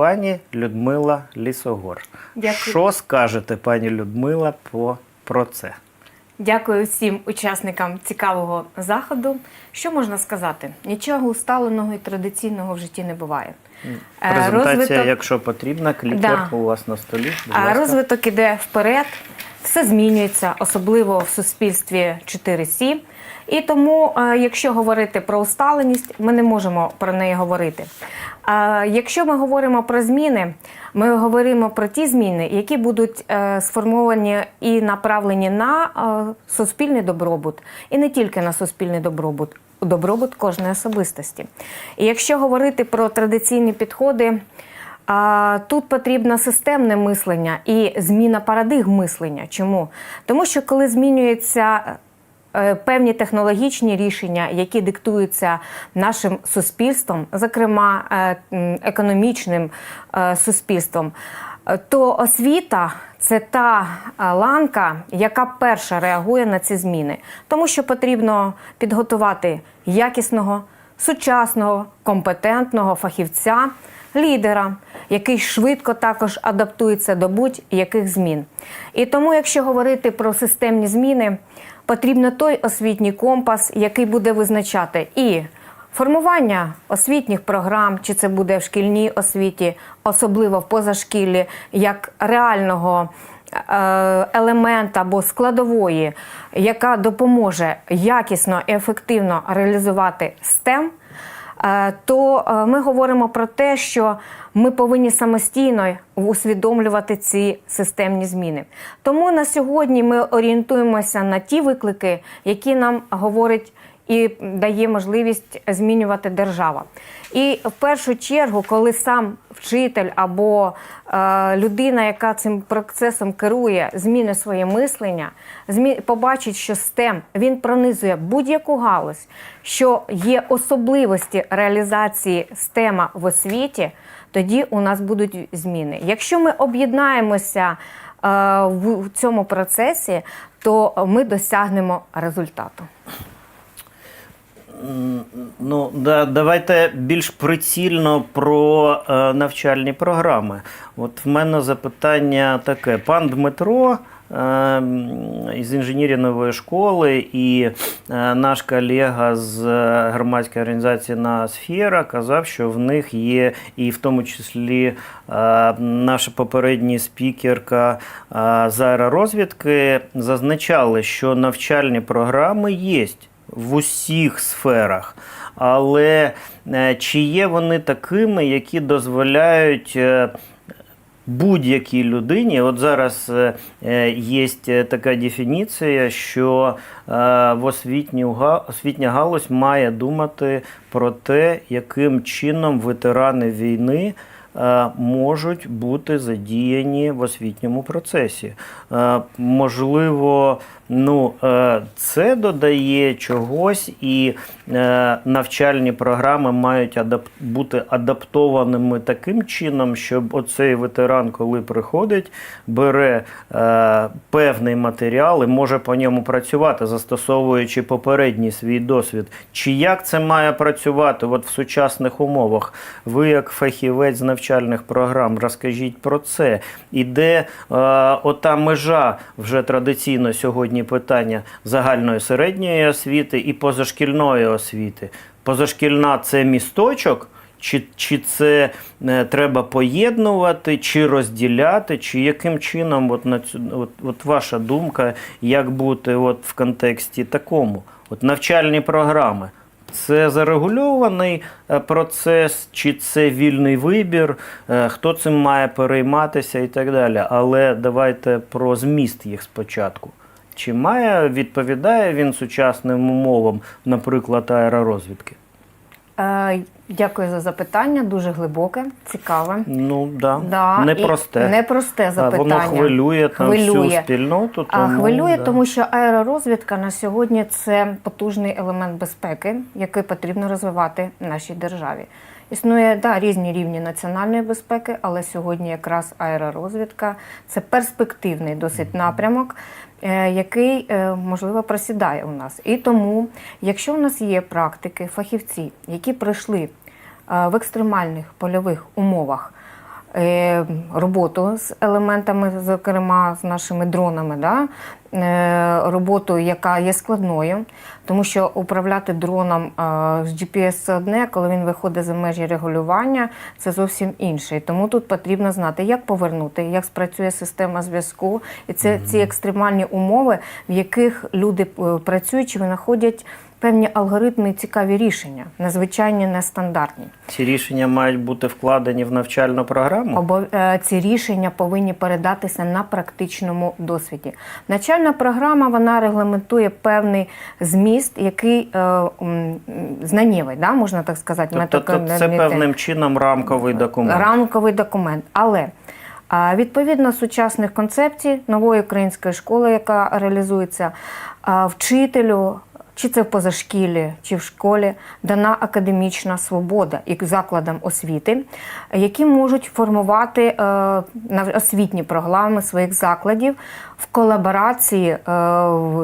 пані Людмила Лісогор. Дякую. Що скажете, пані Людмила, по, про це? Дякую всім учасникам цікавого заходу. Що можна сказати? Нічого усталеного і традиційного в житті не буває. Е, Презентація, розвиток- якщо потрібна, клікер Да. у вас на столі. Будь ласка. розвиток іде вперед, все змінюється, особливо в суспільстві 4С. І тому, е, якщо говорити про усталеність, ми не можемо про неї говорити. Якщо ми говоримо про зміни, ми говоримо про ті зміни, які будуть е, сформовані і направлені на е, суспільний добробут, і не тільки на суспільний добробут, добробут кожної особистості. І якщо говорити про традиційні підходи, Тут потрібно системне мислення і зміна парадигм мислення. Чому? Тому що коли змінюються е, певні технологічні рішення, які диктуються нашим суспільством, зокрема е, економічним е, суспільством, то освіта це та ланка, яка перша реагує на ці зміни, тому що потрібно підготувати якісного, сучасного, компетентного фахівця лідера, який швидко також адаптується до будь-яких змін. І тому, якщо говорити про системні зміни, потрібно той освітній компас, який буде визначати і формування освітніх програм, чи це буде в шкільній освіті, особливо в позашкіллі, як реального е, елемента або складової, яка допоможе якісно і ефективно реалізувати STEM, то е, ми говоримо про те, що ми повинні самостійно усвідомлювати ці системні зміни. Тому на сьогодні ми орієнтуємося на ті виклики, які нам говорить і дає можливість змінювати держава. І в першу чергу, коли сам вчитель або е, людина, яка цим процесом керує, зміни своє мислення, змі... побачить, що STEM він пронизує будь-яку галузь, що є особливості реалізації STEM в освіті, тоді у нас будуть зміни. Якщо ми об'єднаємося е, в цьому процесі, то ми досягнемо результату. Ну, да, давайте більш прицільно про е, навчальні програми. От в мене запитання таке: пан Дмитро. е, Із інженерної школи і е, наш колега з е, громадської організації на сфера казав, що в них є, і в тому числі е, наша попередня спікерка е, з аеророзвідки зазначали, що навчальні програми є в усіх сферах. Але е, чи є вони такими, які дозволяють е, будь-якій людині, от зараз е, є така дефініція, що в освітню, освітня галузь має думати про те, яким чином ветерани війни можуть бути задіяні в освітньому процесі. Можливо, ну, е, це додає чогось, і е, навчальні програми мають бути адаптованими таким чином, щоб оцей ветеран, коли приходить, бере е, певний матеріал і може по ньому працювати, застосовуючи попередній свій досвід. Чи як це має працювати от в сучасних умовах? Ви, як фахівець з навчальних програм, розкажіть про це. І де ота межа вже традиційно сьогодні питання загальної середньої освіти і позашкільної освіти. Позашкільна це місточок. Чи, чи це е, треба поєднувати, чи розділяти, чи яким чином, от, на цю, от, от ваша думка, як бути от в контексті такому? От навчальні програми. Це зарегульований е, процес, чи це вільний вибір, е, хто цим має перейматися і так далі. Але давайте про зміст їх спочатку. Чи має відповідає він сучасним умовам, наприклад, аеророзвідки? Е, Дякую за запитання, дуже глибоке, цікаве. Ну да, Да, непросте. Непросте запитання. Воно хвилює там всю Хвилює. спільноту. Тому, хвилює, да. тому що аеророзвідка на сьогодні це потужний елемент безпеки, який потрібно розвивати в нашій державі. Існує да, різні рівні національної безпеки, але сьогодні якраз аеророзвідка це перспективний досить напрямок, який е, можливо просідає у нас. І тому, якщо у нас є практики, фахівці, які пройшли е, в екстремальних польових умовах е, роботу з елементами, зокрема з нашими дронами, да? е, роботу, яка є складною, тому що управляти дроном е, з GPS це одне, коли він виходить за межі регулювання, це зовсім інше. І тому тут потрібно знати, як повернути, як спрацює система зв'язку. І це ці екстремальні умови, в яких люди е, працюючи, знаходять певні алгоритми і цікаві рішення, незвичайні, нестандартні. Ці рішення мають бути вкладені в навчальну програму. Обо- е, ці рішення повинні передатися на практичному досвіді. Навчальна програма вона регламентує певний зміст, який е, знанєвий, да, можна так сказати, Тобто то- це певним чином рамковий документ. рамковий документ. Але відповідно сучасних концепцій нової української школи, яка реалізується, вчителю. Чи це в позашкіллі, чи в школі дана академічна свобода і закладам освіти, які можуть формувати е, освітні програми своїх закладів в колаборації е,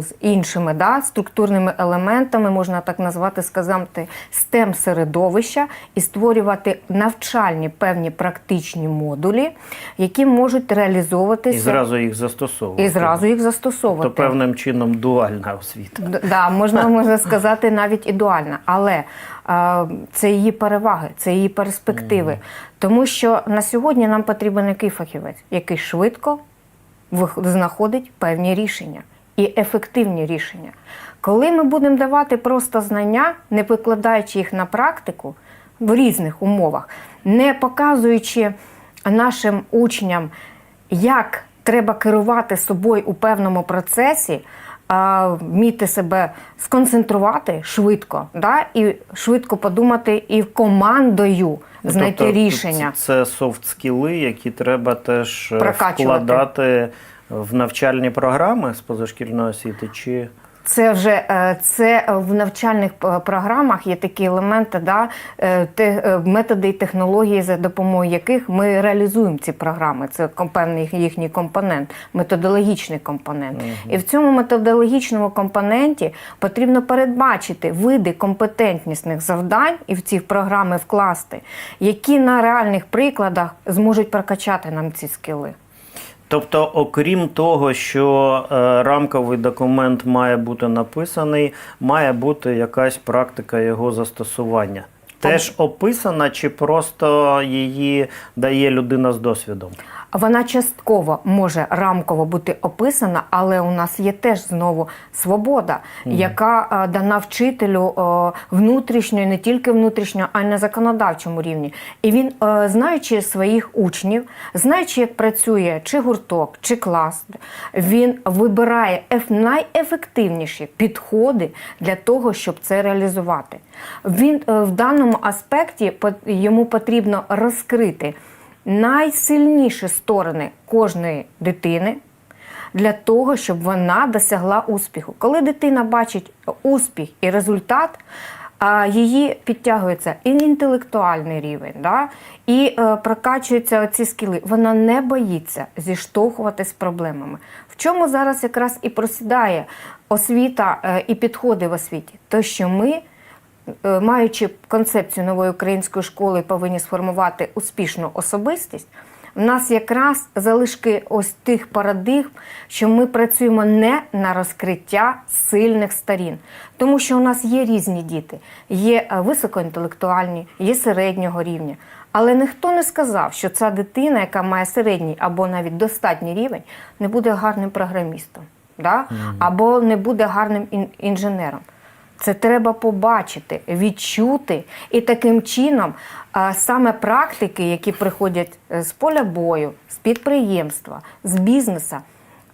з іншими да, структурними елементами, можна так назвати, сказати, STEM середовища і створювати навчальні певні практичні модулі, які можуть реалізовуватися І зразу їх застосовувати. і зразу їх застосовувати. То певним чином дуальна освіта. Да, можна, можна сказати навіть ідеальна, але е, це її переваги, це її перспективи. Тому що на сьогодні нам потрібен який фахівець, який швидко знаходить певні рішення і ефективні рішення. Коли ми будемо давати просто знання, не викладаючи їх на практику в різних умовах, не показуючи нашим учням, як треба керувати собою у певному процесі, а, вміти себе сконцентрувати швидко, да, і швидко подумати і командою знайти Тобто рішення. Це софт скіли, які треба теж е, вкладати в навчальні програми з позашкільної освіти. Чи Це вже е, це в навчальних програмах є такі елементи, да, е, те, е, методи і технології, за допомогою яких ми реалізуємо ці програми. Це певний їхній компонент, методологічний компонент. І в цьому методологічному компоненті потрібно передбачити види компетентнісних завдань і в ці програми вкласти, які на реальних прикладах зможуть прокачати нам ці скіли. Тобто, окрім того, що е, рамковий документ має бути написаний, має бути якась практика його застосування. Теж описана, чи просто її дає людина з досвідом? Вона частково може рамково бути описана, але у нас є теж знову свобода, яка е, дана вчителю е, внутрішньо, і не тільки внутрішньо, а й на законодавчому рівні. І він, е, знаючи своїх учнів, знаючи, як працює чи гурток, чи клас, він вибирає еф- найефективніші підходи для того, щоб це реалізувати. Він е, в даному аспекті по- йому потрібно розкрити найсильніші сторони кожної дитини для того, щоб вона досягла успіху. Коли дитина бачить успіх і результат, її підтягується і інтелектуальний рівень, да? і е, прокачуються ці скіли. Вона не боїться зіштовхуватись з проблемами. В чому зараз якраз і просідає освіта е, і підходи в освіті? То, що ми маючи концепцію нової української школи, повинні сформувати успішну особистість. В нас якраз залишки ось тих парадигм, що ми працюємо не на розкриття сильних сторін, тому що у нас є різні діти, є е, високоінтелектуальні, є середнього рівня. Але ніхто не сказав, що ця дитина, яка має середній або навіть достатній рівень, не буде гарним програмістом, да? або не буде гарним ін- інженером. Це треба побачити, відчути. І таким чином саме практики, які приходять е, з поля бою, з підприємства, з бізнеса,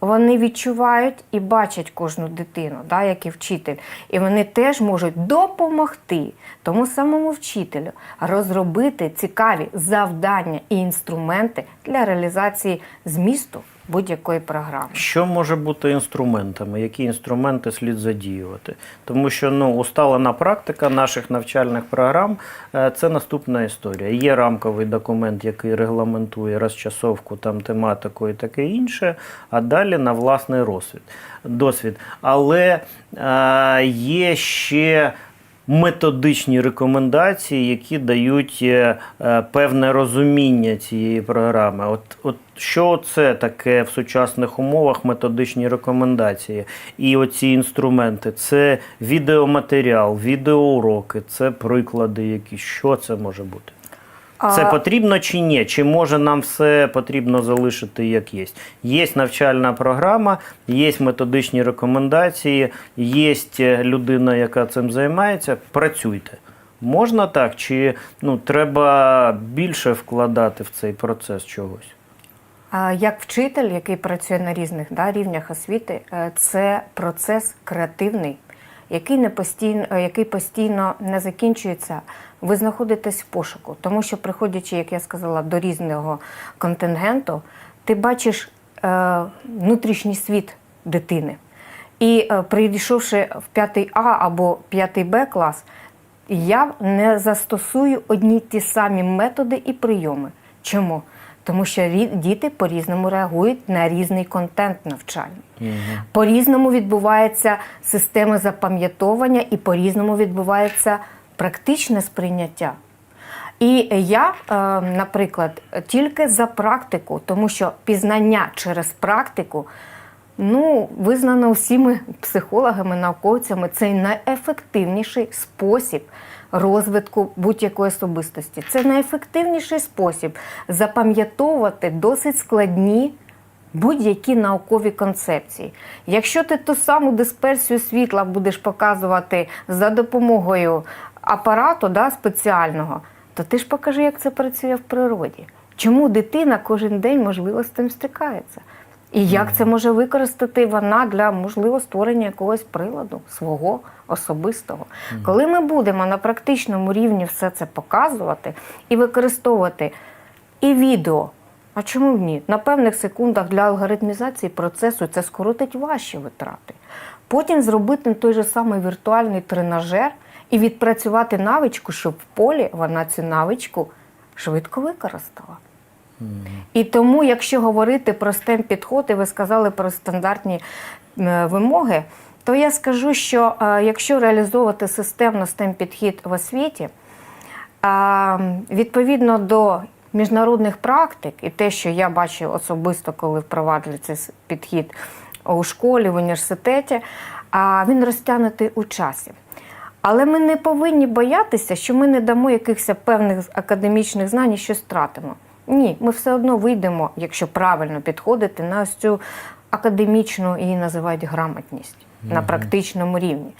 вони відчувають і бачать кожну дитину, да, як і вчитель. І вони теж можуть допомогти тому самому вчителю розробити цікаві завдання і інструменти для реалізації змісту будь-якої програми. Що може бути інструментами? Які інструменти слід задіювати? Тому що ну, усталена практика наших навчальних програм е, це наступна історія. Є рамковий документ, який регламентує розчасовку, там, тематику і таке інше, а далі на власний розсвіт, досвід. Але е, є ще методичні рекомендації, які дають е, е, певне розуміння цієї програми. От, от що це таке в сучасних умовах методичні рекомендації? І оці інструменти це відеоматеріал, відеоуроки, це приклади які Що це може бути? Це потрібно чи ні? Чи може нам все потрібно залишити як є? Є навчальна програма, є методичні рекомендації, є людина, яка цим займається. Працюйте. Можна так, чи ну, треба більше вкладати в цей процес чогось? А Як вчитель, який працює на різних да, рівнях освіти, е, це процес креативний, який не постійно, е, який постійно не закінчується. Ви знаходитесь в пошуку, тому що, приходячи, як я сказала, до різного контингенту, ти бачиш е, внутрішній світ дитини. І е, прийшовши в 5 А або 5 Б клас, я не застосую одні ті самі методи і прийоми. Чому? Тому що діти по-різному реагують на різний контент навчальний. По-різному відбувається система запам'ятовування і по-різному відбувається практичне сприйняття. І я, е, наприклад, тільки за практику, тому що пізнання через практику, ну, визнано всіми психологами, науковцями, це найефективніший спосіб розвитку будь-якої особистості. Це найефективніший спосіб запам'ятовувати досить складні будь-які наукові концепції. Якщо ти ту саму дисперсію світла будеш показувати за допомогою апарату да, спеціального, то ти ж покажи, як це працює в природі. Чому дитина кожен день, можливо, з цим стикається? І як це може використати вона для можливо створення якогось приладу свого особистого? Коли ми будемо на практичному рівні все це показувати і використовувати і відео, а чому б ні? На певних секундах для алгоритмізації процесу це скоротить ваші витрати. Потім зробити той же самий віртуальний тренажер і відпрацювати навичку, щоб в полі вона цю навичку швидко використала. І тому, якщо говорити про STEM підход, і ви сказали про стандартні е, вимоги, то я скажу, що е, якщо реалізовувати системно STEM підхід в освіті, відповідно до міжнародних практик і те, що я бачу особисто, коли впроваджую цей підхід у школі, в університеті, він розтягнутий у часі. Але ми не повинні боятися, що ми не дамо якихось певних академічних знань і щось втратимо. Ні, ми все одно вийдемо, якщо правильно підходити, на ось цю академічну її називають грамотність на практичному рівні.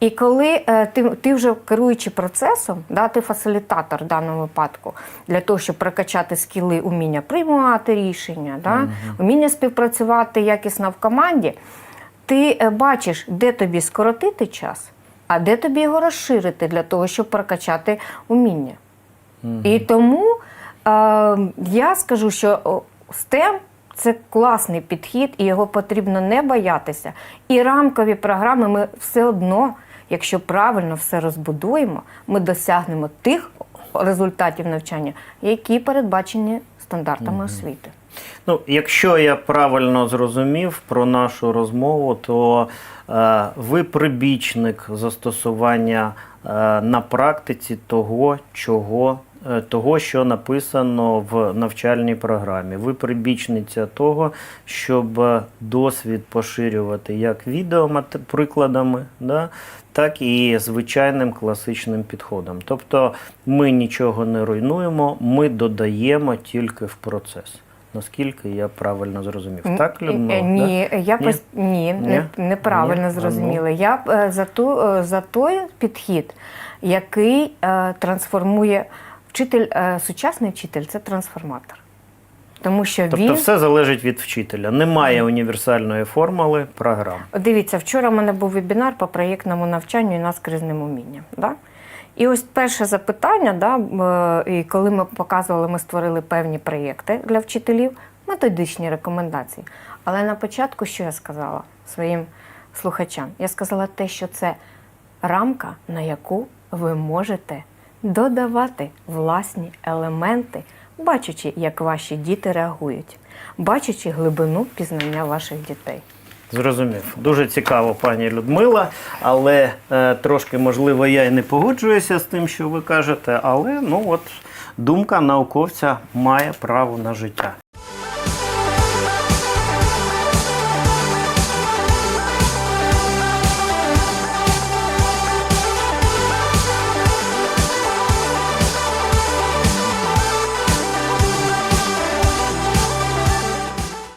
І коли е, ти, ти вже керуючи процесом, да, ти фасилітатор в даному випадку, для того, щоб прокачати скіли, уміння приймати рішення, да, уміння співпрацювати якісно в команді, ти е, бачиш, де тобі скоротити час, а де тобі його розширити для того, щоб прокачати уміння. І тому я скажу, що STEM – це класний підхід, і його потрібно не боятися. І рамкові програми ми все одно, якщо правильно все розбудуємо, ми досягнемо тих результатів навчання, які передбачені стандартами освіти. Ну, якщо я правильно зрозумів про нашу розмову, то е, ви прибічник застосування е, на практиці того, чого. Е, Того, що написано в навчальній програмі. Ви прибічниця того, щоб е, досвід поширювати як відеоприкладами, да, так і звичайним класичним підходом. Тобто ми нічого не руйнуємо, ми додаємо тільки в процес. Наскільки я правильно зрозумів. Так, Людмила? Е, Ні, да? я Ні? пос- ні, Не, Ні? неправильно Ні? Ну. зрозуміла. Я б, е, за ту за той підхід, який е, трансформує вчитель, е, сучасний вчитель це трансформатор. Тому що Тобто він все залежить від вчителя. Немає універсальної формули програм. Дивіться, вчора в мене був вебінар по проєктному навчанню і наскрізним умінням. Да? І ось перше запитання, да, е, і коли ми показували, ми створили певні проєкти для вчителів, методичні рекомендації. Але на початку, що я сказала своїм слухачам? Я сказала те, що це рамка, на яку ви можете додавати власні елементи, бачачи, як ваші діти реагують, бачачи глибину пізнання ваших дітей. Зрозумів. Дуже цікаво, пані Людмила, але е, трошки, можливо, я і не погоджуюся з тим, що ви кажете, але ну от думка науковця має право на життя.